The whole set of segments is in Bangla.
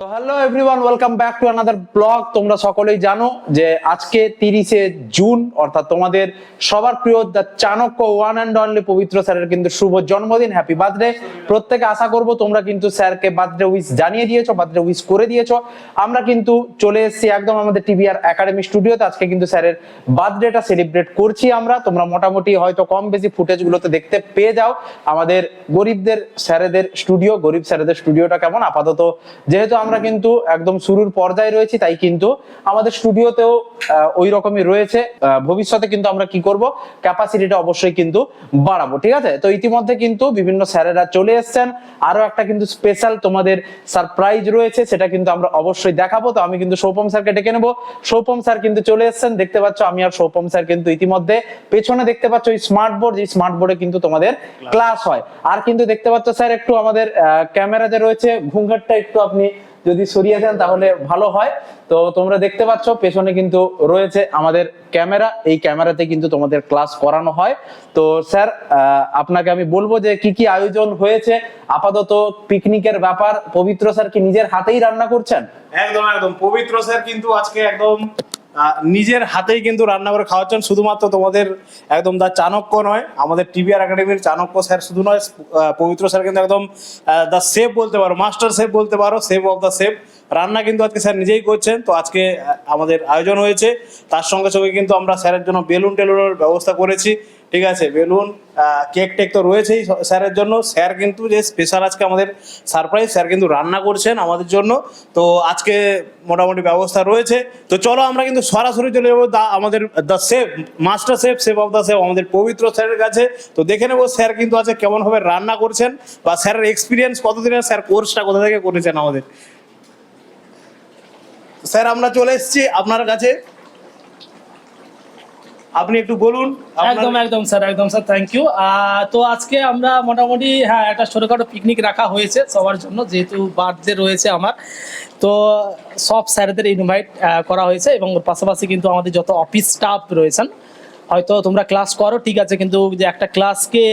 So hello everyone welcome back to another blog তোমরা সকলেই জানো যে আজকে তিরিশে জুন, অর্থাৎ তোমাদের সবার প্রিয় the Chanakya one and only Pabitra স্যারের কিন্তু শুভ জন্মদিন হ্যাপি বার্থডে প্রত্যেকে আশা করব তোমরা কিন্তু স্যারকে বার্থডে উইশ জানিয়ে দিয়েছ বার্থডে উইশ করে দিয়েছ। আমরা কিন্তু চলে এসেছি একদম আমাদের টিভি আর একাডেমি স্টুডিওতে আজকে কিন্তু স্যারের বার্থডেটা সেলিব্রেট করছি আমরা। তোমরা মোটামুটি হয়তো কম বেশি ফুটেজগুলোতে দেখতে পেয়ে যাও। আমাদের গরিবদের স্যারেদের স্টুডিও গরিব স্যারেদের স্টুডিওটা কেমন? আপাতত যেহেতু আমরা কিন্তু একদম শুরুর পর্যায়ে রয়েছি, তাই কিন্তু আমাদের স্টুডিওতেও ওই রকমই রয়েছে। ভবিষ্যতে কিন্তু আমরা কি করব? ক্যাপাসিটিটা অবশ্যই কিন্তু বাড়াবো, ঠিক আছে? তো ইতিমধ্যে কিন্তু বিভিন্ন স্যারেরা চলে এসেছেন। আরও একটা কিন্তু স্পেশাল তোমাদের সারপ্রাইজ রয়েছে, সেটা কিন্তু আমরা অবশ্যই দেখাবো। তো আমি কিন্তু সৌপম স্যারকে ডেকে নেব। সৌপম স্যার কিন্তু চলে এসেছেন। দেখতে পাচ্ছ, আমি আর সৌপম স্যার কিন্তু ইতিমধ্যে পেছনে দেখতে পাচ্ছ, ওই স্মার্ট বোর্ড যে স্মার্ট বোর্ডে কিন্তু তোমাদের ক্লাস হয়। আর কিন্তু দেখতে পাচ্ছ, স্যার, একটু আমাদের ক্যামেরা যে রয়েছে। ঘুঙ্ঘাটটা একটু আপনি যদি সরিয়ে দেন তাহলে ভালো হয়। তো তোমরা দেখতে পাচ্ছ, পেছনে কিন্তু রয়েছে আমাদের ক্যামেরা। এই ক্যামেরাতে কিন্তু তোমাদের ক্লাস করানো হয়। তো স্যার আপনাকে আমি বলব যে কি কি আয়োজন হয়েছে, আপাতত পিকনিকের ব্যাপার। পবিত্র স্যার কি নিজের হাতেই রান্না করছেন? একদম একদম। পবিত্র স্যার কিন্তু আজকে একদম নিজের হাতেই কিন্তু রান্না করে খাওয়াচ্ছেন। শুধুমাত্র তোমাদের একদম দা চাণক্য নয়, আমাদের টিভিআর একাডেমির চাণক্য স্যার শুধু নয় পবিত্র স্যার কিন্তু একদম দা সেফ বলতে পারো, মাস্টার সেফ বলতে পারো, সেফ অফ দ্য সেফ। রান্না কিন্তু আজকে স্যার নিজেই করছেন, তো আজকে আমাদের আয়োজন হয়েছে। তার সঙ্গে সঙ্গে কিন্তু আমরা স্যারের জন্য বেলুন টেলুনের ব্যবস্থা করেছি, ঠিক আছে? বেলুন কেক টেক তো রয়েছেই স্যারের জন্য। স্যার কিন্তু যে স্পেশাল আজকে আমাদের সারপ্রাইজ স্যার কিন্তু রান্না করছেন আমাদের জন্য। তো আজকে মোটামুটি ব্যবস্থা রয়েছে। তো চলো আমরা কিন্তু সরাসরি চলে যাব দা, আমাদের the chef master chef chef of the chef আমাদের পবিত্র স্যারের কাছে। তো দেখে নেব স্যার কিন্তু আজকে কেমনভাবে রান্না করছেন বা স্যারের এক্সপিরিয়েন্স কতদিনের, স্যার কোর্সটা কোথা থেকে করেছেন আমাদের? স্যার, আমরা চলে এসেছি আপনার কাছে। আপনি একটু বলুন একদম একদম স্যার একদম স্যার থ্যাংক ইউ তো আজকে আমরা মোটামুটি হ্যাঁ একটা ছোটোখাটো পিকনিক রাখা হয়েছে সবার জন্য, যেহেতু বার্থডে রয়েছে আমার। তো সব স্যারদের ইনভাইট করা হয়েছে এবং পাশাপাশি কিন্তু আমাদের যত অফিস স্টাফ রয়েছেন, হয়তো তোমরা ক্লাস করো, ঠিক আছে, কিন্তু যে একটা ক্লাসকে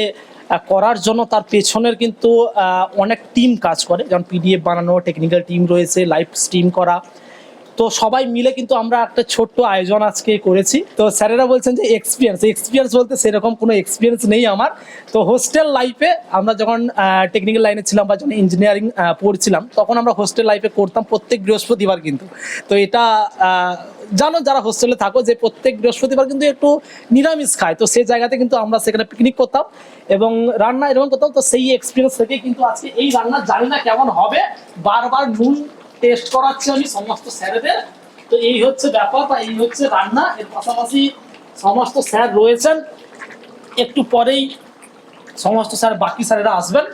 করার জন্য তার পেছনের কিন্তু অনেক টিম কাজ করে, যেমন পিডিএফ বানানো টেকনিক্যাল টিম রয়েছে লাইভ স্ট্রিম করা তো সবাই মিলে কিন্তু আমরা একটা ছোট্ট আয়োজন আজকে করেছি। তো স্যারেরা বলছেন যে এক্সপিরিয়েন্স এক্সপিরিয়েন্স বলতে সেরকম কোনো এক্সপিরিয়েন্স নেই আমার। তো হোস্টেল লাইফে আমরা যখন টেকনিক্যাল লাইনে ছিলাম বা যখন ইঞ্জিনিয়ারিং পড়ছিলাম, তখন আমরা হোস্টেল লাইফে করতাম প্রত্যেক বৃহস্পতিবার কিন্তু। তো এটা জানো যারা হোস্টেলে থাকো যে প্রত্যেক বৃহস্পতিবার কিন্তু একটু নিরামিষ খায়। তো সেই জায়গাতে কিন্তু আমরা সেখানে পিকনিক করতাম এবং রান্না এরকম করতাম। তো সেই এক্সপিরিয়েন্স থেকে কিন্তু আজকে এই রান্না জানি না কেমন হবে। বারবার নুন টেস্ট করাচ্ছি আমি সমস্ত স্যারেদের। তো এই হচ্ছে ব্যাপার বা এই হচ্ছে রান্না। এর পাশাপাশি সমস্ত স্যার রয়েছেন। একটু পরেই সমস্ত স্যার, বাকি স্যারেরা আসবেন।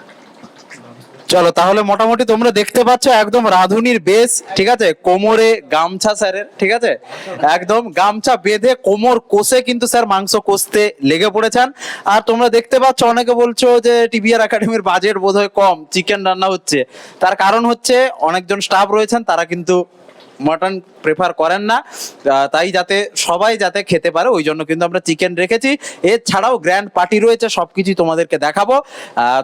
চলো তাহলে মোটামুটি তোমরা দেখতে পাচ্ছ একদম রাধুনির বেশ, ঠিক আছে? কোমরে গামছা স্যারের, ঠিক আছে? একদম গামছা বেঁধে কোমর কোষে কিন্তু স্যার মাংস কষতে লেগে পড়েছেন। আর তোমরা দেখতে পাচ্ছ, অনেকে বলছো যে টিভিআর একাডেমির বাজেট বোধহয় কম, চিকেন রান্না হচ্ছে। তার কারণ হচ্ছে অনেকজন স্টাফ রয়েছেন, তারা কিন্তু মটন প্রেফার করেন না তাই যাতে সবাই যাতে খেতে পারে, ওই জন্য কিন্তু আমরা চিকেন রেখেছি। এছাড়াও গ্র্যান্ড পার্টি রয়েছে সব সবকিছু তোমাদেরকে দেখাবো।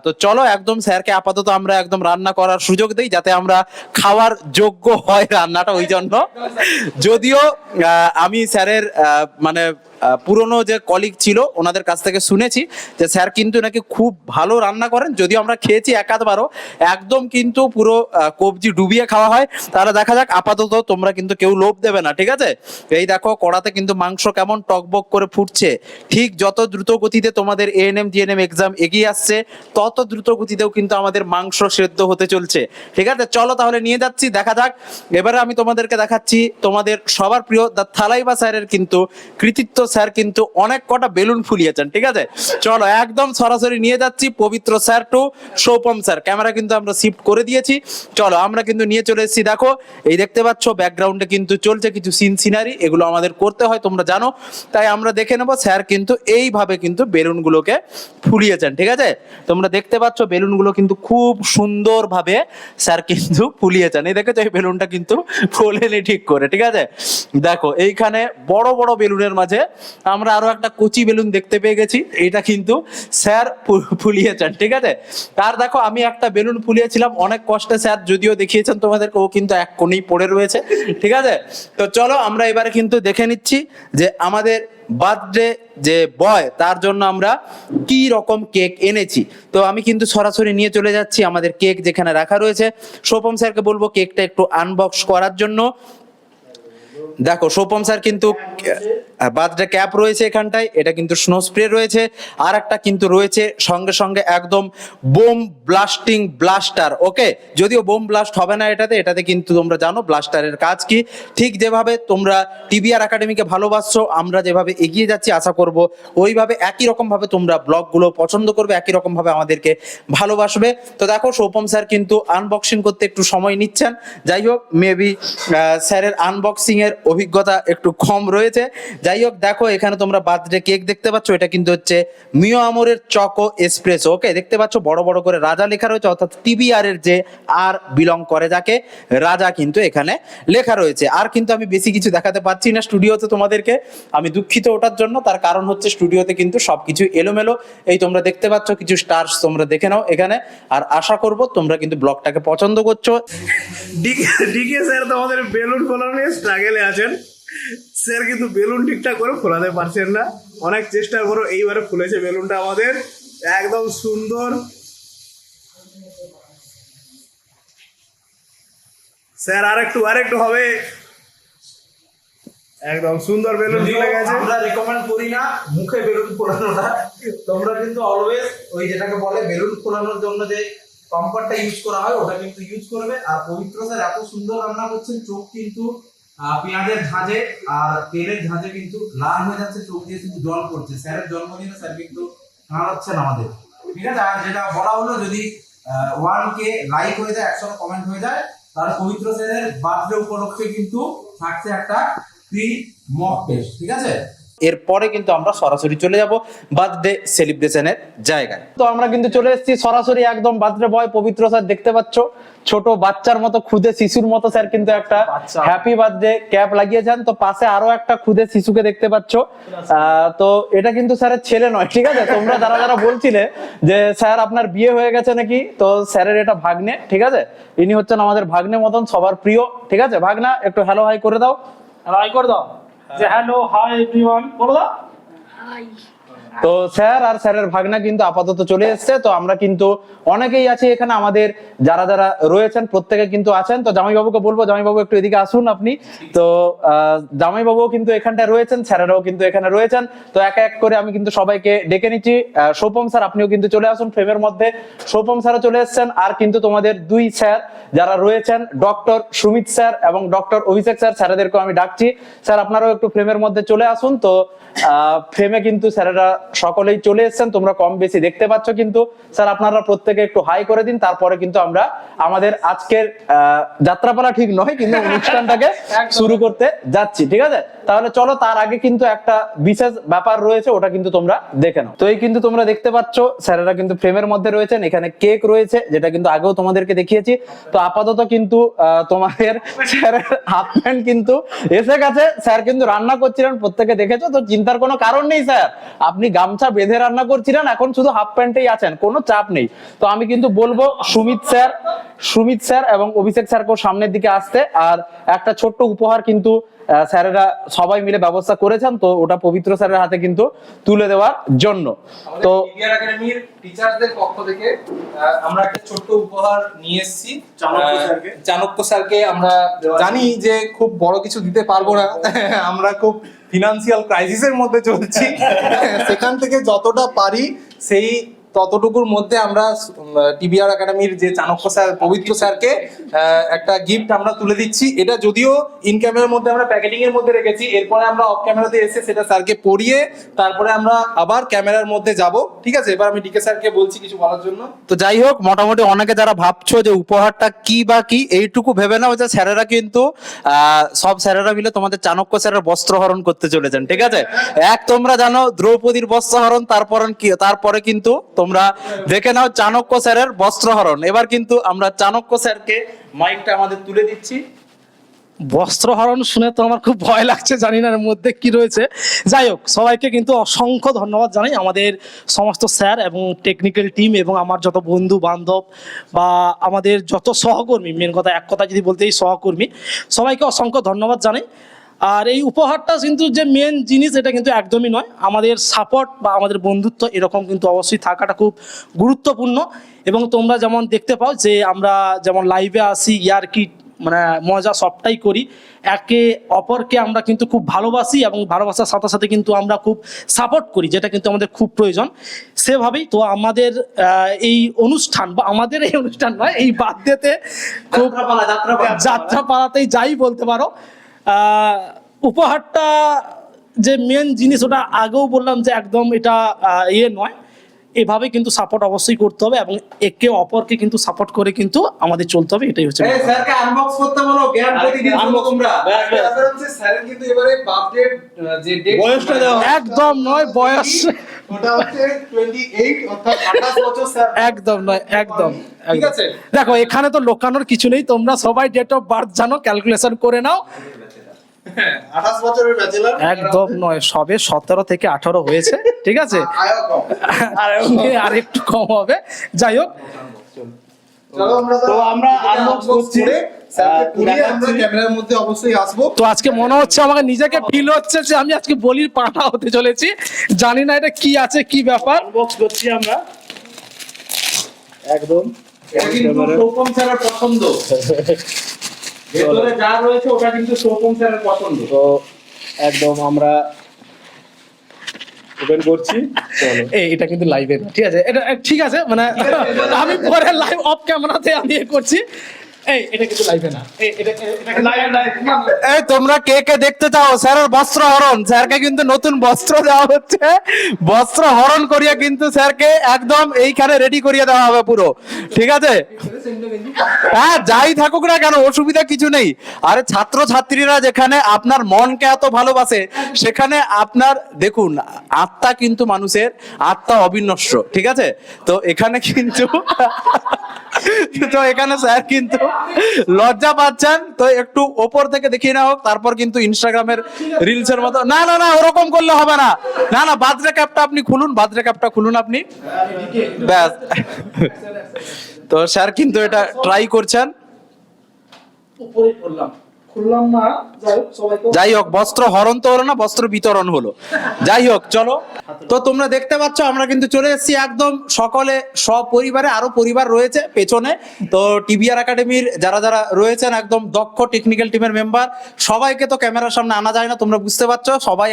তো চলো একদম স্যারকে আপাতত আমরা একদম রান্না করার সুযোগ দিই, যাতে আমরা খাওয়ার যোগ্য হয় রান্নাটা, ওই জন্য। যদিও আমি স্যারের মানে পুরনো যে কলিগ ছিল, ওনাদের কাছ থেকে শুনেছি যে স্যার কিন্তু নাকি খুব ভালো রান্না করেন, যদিও আমরা খেয়েছি একাধবারও। একদম কিন্তু পুরো কবজি ডুবিয়ে খাওয়া হয়। তাহলে দেখা যাক, আপাতত তোমরা কিন্তু কেউ লোভ দেবে না, ঠিক আছে? এই দেখো, কড়াতে কিন্তু মাংস কেমন টকবক করে ফুটছে। ঠিক যত দ্রুত গতিতে তোমাদের এএনএম জিএনএম এক্সাম এগিয়ে আসছে, তত দ্রুত গতিতেও কিন্তু আমাদের মাংস সেদ্ধ হতে চলছে। ঠিক আছে? চলো তাহলে নিয়ে যাচ্ছি, দেখা যাক। এবারে আমি তোমাদেরকে দেখাচ্ছি, তোমাদের সবার প্রিয় দা থালাইবা স্যারের কিন্তু কৃতিত্ব স্যার কিন্তু অনেক কটা বেলুন ফুলিয়েছেন, ঠিক আছে? চলো, একদম সরাসরি নিয়ে যাচ্ছি Pabitra sir to Soupam sir. Camera কিন্তু আমরা শিফট করে দিয়েছি। চলো, আমরা কিন্তু নিয়ে চলে এসেছি, দেখো, এই দেখতে পাচ্ছ, ব্যাকগ্রাউন্ডে কিন্তু চলছে কিছু সিন সিনারি এগুলো আমাদের করতে হয়, তোমরা জানো। তাই আমরা দেখে নেব, স্যার কিন্তু এইভাবে কিন্তু বেলুনগুলোকে ফুলিয়েছেন, ঠিক আছে? তোমরা দেখতে পাচ্ছ, বেলুনগুলো কিন্তু খুব সুন্দরভাবে স্যার কিন্তু ফুলিয়েছেন। এই দেখেছ, এই বেলুনটা কিন্তু ফোলেনি ঠিক করে, ঠিক আছে? দেখো, এইখানে বড় বড় বেলুনের মাঝে আমরা আরও একটা কচি বেলুন দেখতে পেয়ে গেছি। এটা কিন্তু স্যার ফুলিয়েছেন, ঠিক আছে? আর দেখো, আমি একটা বেলুন ফুলিয়েছিলাম, অনেক কষ্টে স্যার যদিও দেখিয়েছেন তোমাদেরকে, ও কিন্তু এক কোণেই পড়ে রয়েছে, ঠিক আছে? তো চলো, আমরা এবারে কিন্তু দেখে নিচ্ছি যে আমাদের বার্থডে যে বয়, তার জন্য আমরা কি রকম কেক এনেছি। তো আমি কিন্তু সরাসরি নিয়ে চলে যাচ্ছি আমাদের কেক যেখানে রাখা রয়েছে। সোপম স্যারকে বলব, কেকটা একটু আনবক্স করার জন্য। দেখো সোপম স্যার কিন্তু বার্থডে ক্যাপ রয়েছে এখানটায়, এটা কিন্তু স্নো স্প্রে রয়েছে আর একটা কিন্তু রয়েছে সঙ্গে সঙ্গে একদম বোম ব্লাস্টিং ব্লাস্টার ওকে যদিও বোম ব্লাস্ট হবে না এটাতে এটাতে কিন্তু তোমরা জানো ব্লাস্টারের কাজ কি। ঠিক যেভাবে তোমরা টিবিআর একাডেমিকে ভালোবাসছো, আমরা যেভাবে এগিয়ে যাচ্ছি, আশা করব ওইভাবে একই রকম ভাবে তোমরা ব্লগগুলো পছন্দ করবে, একই রকম ভাবে আমাদেরকে ভালোবাসবে। তো দেখো সৌপম স্যার কিন্তু আনবক্সিং করতে একটু সময় নিচ্ছেন। যাই হোক মেবি স্যারের আনবক্সিং এর অভিজ্ঞতা একটু কম রয়েছে। যাই হোক দেখো, এখানে তোমরা বার্থডে কেক দেখতে পাচ্ছ। এটা কিন্তু হচ্ছে মিও আমরের চকো এসপ্রেসো, ওকে? দেখতে পাচ্ছ, বড় বড় করে রাজা লেখা রয়েছে, অর্থাৎ টিবিআর এর যে আর বিলং করে যাকে, রাজা কিন্তু এখানে লেখা রয়েছে। আর কিন্তু আমি বেশি কিছু দেখাতে পারছি না স্টুডিওতে তোমাদেরকে। আমি দুঃখিত ওটার জন্য, তার কারণ হচ্ছে স্টুডিওতে কিন্তু সবকিছু এলোমেলো। এই তোমরা দেখতে পাচ্ছ, কিছু স্টার্স তোমরা দেখে নাও এখানে। আর আশা করব, তোমরা কিন্তু ব্লগটাকে পছন্দ করছ। ডিকে স্যার তো আমাদের বেলুন ফোলানো স্ট্রাগেলে আছেন। স্যার কিন্তু বেলুন ঠিকঠাক করে ফোলাতে পারছেন না। অনেক চেষ্টা করো এইবারে ফুলেছে বেলুনটা আমাদের। একদম সুন্দর। স্যার আর একটু আর একটু হবে। একদম সুন্দর বেলুন ফুলে গেছে। আমরা রেকমেন্ড করি না মুখে বেলুন ফোলানোটা। তোমরা কিন্তু অলওয়েজ ওই যেটাকে বলে বেলুন ফোলানোর জন্য যে পাম্পারটা ইউজ করা হয় ওটা কিন্তু ইউজ করবে। আর পবিত্র স্যার এত সুন্দর রান্না করছেন চোখ কিন্তু পেঁয়াজের ঝাঁঝে আর তেলের ঝাঁঝে কিন্তু লাল হয়ে যাচ্ছে, চোখ দিয়ে কিন্তু জল পড়ছে। স্যারের জন্মদিনে স্যার কিন্তু খাওয়াচ্ছেন আমাদের। ঠিক আছে? আর যেটা বলা হলো, যদি ওয়ান কে লাইক হয়ে যায় একশো কমেন্ট হয়ে যায় তার পবিত্র স্যারের বার্থডে উপলক্ষে কিন্তু থাকছে একটা ফ্রি মক টেস্ট ঠিক আছে? এরপরে কিন্তু আমরা সরাসরি চলে যাব বার্থডে সেলিব্রেশনের জায়গায়। তো আমরা কিন্তু চলে এসেছি সরাসরি একদম বার্থডে বয় পবিত্র স্যার দেখতে পাচ্ছ। ছোট বাচ্চার মতো খুদে শিশুর মতো স্যার কিন্তু একটা হ্যাপি বার্থডে ক্যাপ লাগিয়েছেন। তো পাশে আরও একটা খুদে শিশুকে দেখতে পাচ্ছ। আহ, তো এটা কিন্তু স্যারের ছেলে নয় ঠিক আছে? তোমরা যারা যারা বলছিলে যে স্যার আপনার বিয়ে হয়ে গেছে নাকি তো স্যারের এটা ভাগ্নে ঠিক আছে? ইনি হচ্ছেন আমাদের ভাগ্নে মতন সবার প্রিয় ঠিক আছে? ভাগনা একটু হ্যালো হাই করে দাও। হ্যালো হাই করে দাও। যে হ্যালো হাই এভরিওয়ান বলো দাও তো স্যার আর স্যারের ভাগনা কিন্তু আপাতত চলে এসেছে। তো আমরা কিন্তু অনেকেই আছি এখানে আমাদের, যারা যারা রয়েছেন প্রত্যেকে কিন্তু আছেন। তো জামাইবাবুকে বলব, জামাইবাবু একটু এদিকে আসুন আপনি। তো জামাইবাবুও কিন্তু এখানটায় রয়েছেন, স্যারেরাও কিন্তু এখানে রয়েছেন। তো এক এক করে আমি কিন্তু সবাইকে ডেকে নিচ্ছি। সৌপম স্যার, আপনিও কিন্তু চলে আসুন ফ্রেমের মধ্যে। সৌপম স্যারও চলে এসেছেন, আর কিন্তু তোমাদের দুই স্যার যারা রয়েছেন, ডক্টর সুমিত স্যার এবং ডক্টর অভিষেক স্যার, স্যারেদেরকেও আমি ডাকছি। স্যার, আপনারাও একটু ফ্রেমের মধ্যে চলে আসুন। তো ফ্রেমে কিন্তু স্যারেরা সকলেই চলে এসেছেন তোমরা কম বেশি দেখতে পাচ্ছ কিন্তু। স্যার আপনারা প্রত্যেকে একটু হাই করে দিন তারপরে কিন্তু আমরা আমাদের আজকের যাত্রাপালা ঠিক নয় কিন্তু অনুষ্ঠানটাকে শুরু করতে যাচ্ছি ঠিক আছে? তাহলে চলো তার আগে কিন্তু একটা বিশেষ ব্যাপার রয়েছে ওটা কিন্তু তোমরা দেখে নাও। তো এই কিন্তু তোমরা দেখতে পাচ্ছ স্যারেরা কিন্তু ফ্রেমের মধ্যে রয়েছেন এখানে কেক রয়েছে যেটা কিন্তু আগেও তোমাদেরকে দেখিয়েছি। তো আপাতত কিন্তু আহ, তোমাদের স্যারের হাফ প্যান্ট কিন্তু এসে গেছে স্যার কিন্তু রান্না করছিলেন প্রত্যেকে দেখেছ? তো চিন্তার কোনো কারণ নেই, স্যার। আপনি গামছা বেঁধে রান্না করছিলেন, এখন শুধু হাফ প্যান্টেই আছেন, কোনো চাপ নেই। তো আমি কিন্তু বলব, সুমিত স্যার সুমিত স্যার এবং অভিষেক স্যারকেও সামনের দিকে আসতে। আর একটা ছোট্ট উপহার কিন্তু স্যারেরা সবাই মিলে ব্যবস্থা করেছেন তো ওটা পবিত্র স্যারের হাতে কিন্তু তুলে দেওয়ার জন্য। তো ইন্ডিয়ান একাডেমির টিচারদের পক্ষ থেকে আমরা একটা ছোট্ট উপহার নিয়ে এসেছি। চাণক্য স্যারকে। আমরা জানি যে খুব বড় কিছু দিতে পারব না। আমরা খুব ফিনান্সিয়াল ক্রাইসিসের মধ্যে চলছি। সেখান থেকে যতটা পারি সেই ততটুকুর মধ্যে আমরা টিবিআর একাডেমির যে চাণক্য স্যার, পবিত্র স্যারকে একটা গিফট আমরা তুলে দিচ্ছি। এটা যদিও ইন ক্যামেরার মধ্যে আমরা প্যাকেটিং এর মধ্যে রেখেছি, এরপরে আমরা অফ ক্যামেরাতে এসে সেটা স্যারকে পরিয়ে তারপরে আমরা আবার ক্যামেরার মধ্যে যাব। ঠিক আছে? এবার আমি ডিকে স্যারকে বলছি কিছু বলার জন্য। তো যাই হোক, মোটামুটি অনেকে যারা ভাবছ যে উপহারটা কি বা কি, এইটুকু ভেবে নাও যে স্যারেরা কিন্তু সব স্যারেরা মিলে তোমাদের চাণক্য স্যারের বস্ত্রহরণ করতে চলেছেন। ঠিক আছে? এক তোমরা জানো, দ্রৌপদীর বস্ত্রহরণ তারপর কি, তারপরে কিন্তু তোমরা দেখে নাও চাণক্য স্যারের বস্ত্রহরণ। এবার কিন্তু আমরা চাণক্য স্যারকে মাইকটা আমাদের তুলে দিচ্ছি। বস্ত্রহরণ শুনে তো আমার খুব ভয় লাগছে, জানি না এর মধ্যে কি রয়েছে। যাই হোক, সবাইকে কিন্তু অসংখ্য ধন্যবাদ জানাই আমাদের সমস্ত স্যার এবং টেকনিক্যাল টিম এবং আমার যত বন্ধু, বান্ধব বা আমাদের যত সহকর্মী মেন কথা এক কথা যদি বলতে এই সহকর্মী, সবাইকে অসংখ্য ধন্যবাদ জানাই। আর এই উপহারটা কিন্তু যে মেন জিনিস এটা কিন্তু একদমই নয়। আমাদের সাপোর্ট বা আমাদের বন্ধুত্ব এরকম কিন্তু অবশ্যই থাকাটা খুব গুরুত্বপূর্ণ। এবং তোমরা যেমন দেখতে পাও যে আমরা যেমন লাইভে আসি ইয়ার কি মানে মজা সবটাই করি। একে অপরকে আমরা কিন্তু খুব ভালোবাসি এবং ভালোবাসার সাথে সাথে কিন্তু আমরা খুব সাপোর্ট করি যেটা কিন্তু আমাদের খুব প্রয়োজন। সেভাবেই তো আমাদের এই অনুষ্ঠান বা আমাদের এই অনুষ্ঠান নয় এই বাদ্যতে খুব যাত্রা পালাতেই যাই বলতে পারো। উপহারটা যে মেন জিনিস ওটা আগেও বললাম যে একদম এটা ইয়ে নয়। এভাবে কিন্তু সাপোর্ট অবশ্যই করতে হবে এবং একে অপরকে কিন্তু সাপোর্ট করে কিন্তু আমাদের চলতে হবে এটাই হচ্ছে স্যারকে আনবক্স করতে বলো জ্ঞান প্রতিদিন তোমরা। ব্যাপার কিন্তু এবারে বার্থডে যে ডেট বয়সটা দেওয়া একদম নয় বয়স। ওটা হচ্ছে 28 অর্থাৎ 28 বছর স্যার। একদম নয় একদম ঠিক একদম। আছে। দেখো এখানে তো লোকানোর কিছু নেই তোমরা সবাই ডেট অফ বার্থ জানো ক্যালকুলেশন করে নাও। 28 বছরের ব্যাচেলর একদম নয় সবে সতেরো থেকে আঠারো হয়েছে ঠিক আছে? আর একটু কম হবে। যাই হোক। তো আমরা তো আজকে মনে হচ্ছে আমাকে নিজেকে ফিল হচ্ছে যে আমি আজকে বলির পাঠা হতে চলেছি। জানি না এটা কি আছে কি ব্যাপার। আনবক্স করছি আমরা। একদম। পছন্দ। ভেতরে যা রয়েছে ওটা কিন্তু সৌপম স্যারের পছন্দ। তো একদম আমরা ওপেন করছি এই এটা কিন্তু লাইভে ঠিক আছে এটা ঠিক আছে মানে আমি পরে লাইভ অফ ক্যামেরাতে আমি এ করছি। এই এটা কিন্তু লাইভে না। এই এটা এটা কিন্তু live না। এই তোমরা কে কে দেখতে চাও? স্যারের বস্ত্র হরণ। স্যারকে কিন্তু নতুন বস্ত্র দেওয়া হচ্ছে। বস্ত্র হরণ করিয়া কিন্তু স্যারকে একদম এইখানে রেডি করিয়ে দেওয়া হবে পুরো। ঠিক আছে? হ্যাঁ যাই থাকুক না কেন অসুবিধা কিছু নেই। আরে ছাত্র ছাত্রীরা যেখানে আপনার মনকে এত ভালোবাসে সেখানে আপনার দেখুন আত্মা কিন্তু মানুষের আত্মা অবিনশ্বর ঠিক আছে? তো এখানে কিন্তু তো এখানে স্যার কিন্তু লজ্জা পাচ্ছেন। তো একটু ওপর থেকে দেখিয়ে নেওয়া হোক, তারপর কিন্তু ইনস্টাগ্রামের রিলসের মতো। না না না, ওরকম করলে হবে না। না না, বাদরে ক্যাপটা আপনি খুলুন, বাদরে ক্যাপটা খুলুন আপনি। ব্যাস। তো স্যার কিন্তু এটা ট্রাই করছেন। উপরে করলাম খুললাম না, যাই হোক বস্ত্র হরণ তো হলো না, বস্ত্র বিতরণ হলো। যাই হোক, চলো। তো তোমরা দেখতে পাচ্ছ, আমরা কিন্তু চলে এসেছি একদম সকলে, সপরিবারে আরও পরিবার রয়েছে পেছনে। তো টিভিআর একাডেমির যারা যারা রয়েছেন, একদম দক্ষ টেকনিক্যাল টিমের মেম্বার সবাইকে তো ক্যামেরার সামনে আনা যায় না, তোমরা বুঝতে পারছ। সবাই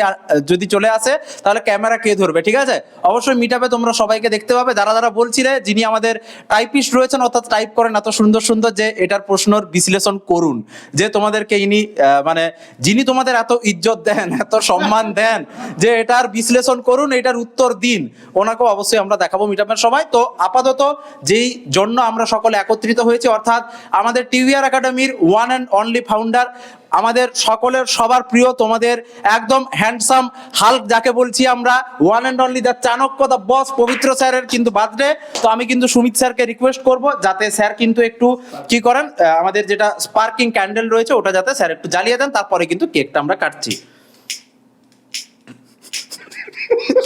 যদি চলে আসে, তাহলে ক্যামেরা কে ধরবে, ঠিক আছে? অবশ্যই মিটাপে তোমরা সবাইকে দেখতে পাবে। যারা যারা বলছিলে, যিনি আমাদের টাইপিস্ট রয়েছেন, অর্থাৎ টাইপ করেন, এত সুন্দর সুন্দর যে এটার প্রশ্নর বিশ্লেষণ করুন। যে তোমাদেরকে ইনি মানে যিনি তোমাদের এত ইজ্জত দেন, এত সম্মান দেন, যে এটার বিশ্লেষণ করুন, এটার উত্তর দিন, ওনাকেও অবশ্যই আমরা দেখাবো মিটাপের সময় তো আপাতত যেই জন্য আমরা সকলে একত্রিত হয়েছি, অর্থাৎ আমাদের টিভিআর একাডেমির ওয়ান অ্যান্ড অনলি ফাউন্ডার আমাদের সকলের সবার প্রিয় তোমাদের একদম হ্যান্ডসাম হাল্ক যাকে বলছি আমরা one and only the Chanakya the boss Pabitra স্যারের কিন্তু বার্থডে তো আমি কিন্তু সুমিত স্যারকে রিকোয়েস্ট করব যাতে স্যার কিন্তু একটু কি করেন আহ, আমাদের যেটা স্পার্কিং ক্যান্ডেল রয়েছে ওটা যাতে স্যার একটু জ্বালিয়ে দেন তারপরে কিন্তু কেকটা আমরা কাটছি।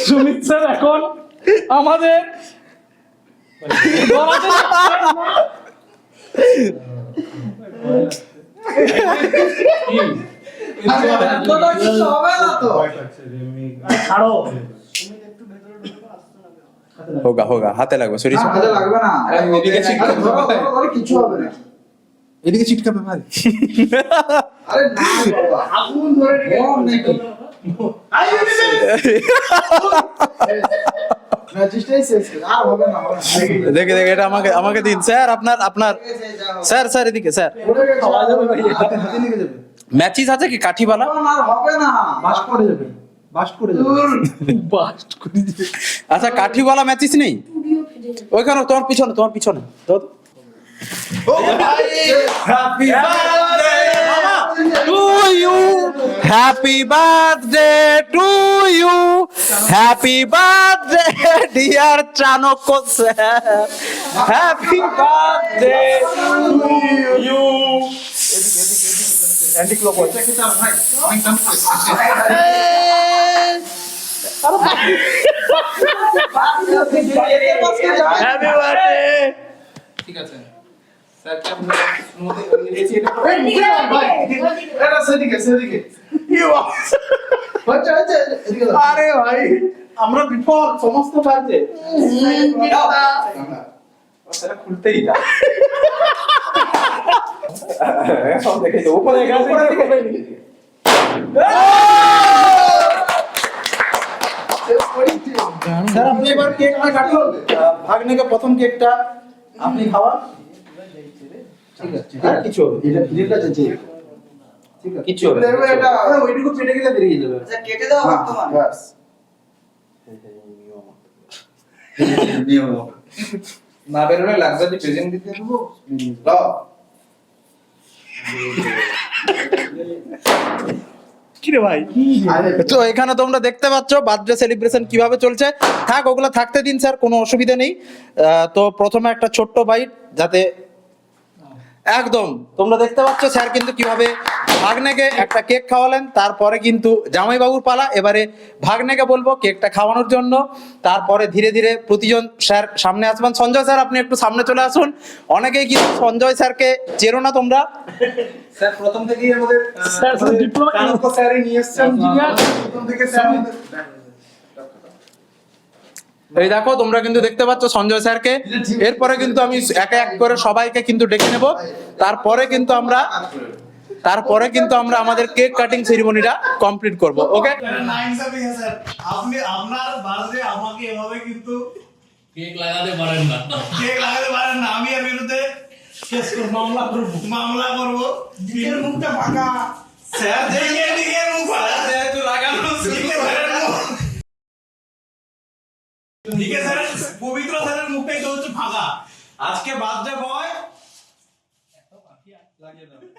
সুমিত স্যার এখন আমাদের হোগা হোগা হাতে লাগবে সরি হাতে লাগবে না। এদিকে ধরো, কিছু হবে না। এদিকে চিটকাবে ভাই। আরে না বাবা। আগুন ধরে নাকি? দেখে দেখে এটা আমাকে আমাকে দিন। স্যার আপনার আপনার। স্যার স্যার এদিকে স্যার। ম্যাচিস আছে কি? কাঠিওয়ালা? আর হবে না। বাস্ট করে যাবে আচ্ছা কাঠিওয়ালা ম্যাচিস নেই? ওইখানে তোমার পিছনে তোমার পিছনে। To you. Happy birthday to you. Happy birthday, dear Chanoko sir. Happy birthday to you. Anti clockwise happy birthday ঠিক আছে স্যারকে আমরা স্নোতে নিয়েছি এটা এটা সেদিকে সেদিকে আচ্ছা আচ্ছা এদিকে দাও। আরে ভাই আমরা বিফল সমস্ত কাজে সেটা খুলতেই না সব দেখে উপরে উপরে উপরে স্যার আপনি এবার কেকটা কাটুন ভাগ্নেকে প্রথম কেকটা আপনি খাওয়ান ঠিক আছে হ্যাঁ কিছু হবে। এটা ঠিক আছে জি। ঠিক আছে। কিছু এটা ওইটুকু পেটে গেলে বেরিয়ে যাবে। আচ্ছা কেটে দাও বর্তমান। বাস নিয়ম না বেরোলে লাক্সারি প্রেজেন্ট দিতে দেবো দাও। কি ভাই? তো এখানে তোমরা দেখতে পাচ্ছ বার্থডে সেলিব্রেশন কীভাবে চলছে। থাক ওগুলো থাকতে দিন স্যার কোনো অসুবিধা নেই। তো প্রথমে একটা ছোট্ট বাইট যাতে একদম। তোমরা দেখতে পাচ্ছ স্যার কিন্তু কীভাবে ভাগ্নেকে একটা কেক খাওয়ালেন তারপরে কিন্তু জামাইবাবুর পালা এবারে ভাগ্নেকে বলব কেকটা খাওয়ানোর জন্য। তারপরে ধীরে ধীরে প্রতিজন স্যার সামনে আসবেন। সঞ্জয় স্যার আপনি একটু সামনে চলে আসুন। অনেকেই কিন্তু সঞ্জয় স্যারকে চেরো না তোমরা। স্যার প্রথম থেকেই আমাদের স্যার, স্যার, আমাদের diploma- চাণক্য স্যারই নিয়ে এসছেন। প্রথম থেকে স্যার এই দেখো তোমরা কিন্তু দেখতে পাচ্ছ সঞ্জয় স্যারকে। এরপরে কিন্তু আমি এক এক করে সবাইকে কিন্তু ডেকে নেব। তারপরে কিন্তু আমরা তারপরে কিন্তু আমরা আমাদের কেক কাটিং সেরিমনিটা কমপ্লিট করব ওকে আপনি আপনার বার্থডে আমাকে এভাবে কিন্তু কেক লাগাতে পারেন না। কেক লাগাতে পারেন না। আমি এর বিরুদ্ধে কেস করব মামলা করব। মামলা করব। মুখটা ফাঁকা। স্যার দিকে দিকে মুখ ফাঁকা। যেহেতু লাগানো দিকে মুখ স্যারের পবিত্র স্যারের মুখটাই তো হচ্ছে ফাঁকা। আজকে বাদ বয় লাগিয়ে দাও